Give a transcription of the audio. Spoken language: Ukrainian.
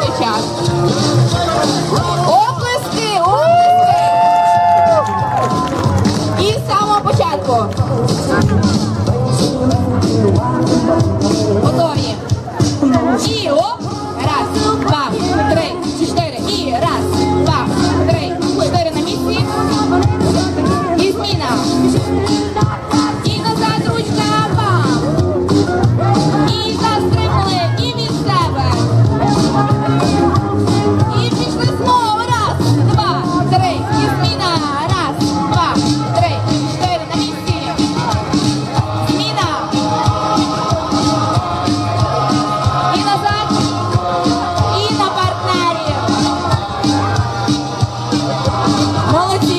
тільки час. Оплески! І з самого початку. Готові. І оп! Раз, два, три, чотири. І раз, два, три, чотири на місці. І зміна. Молодці!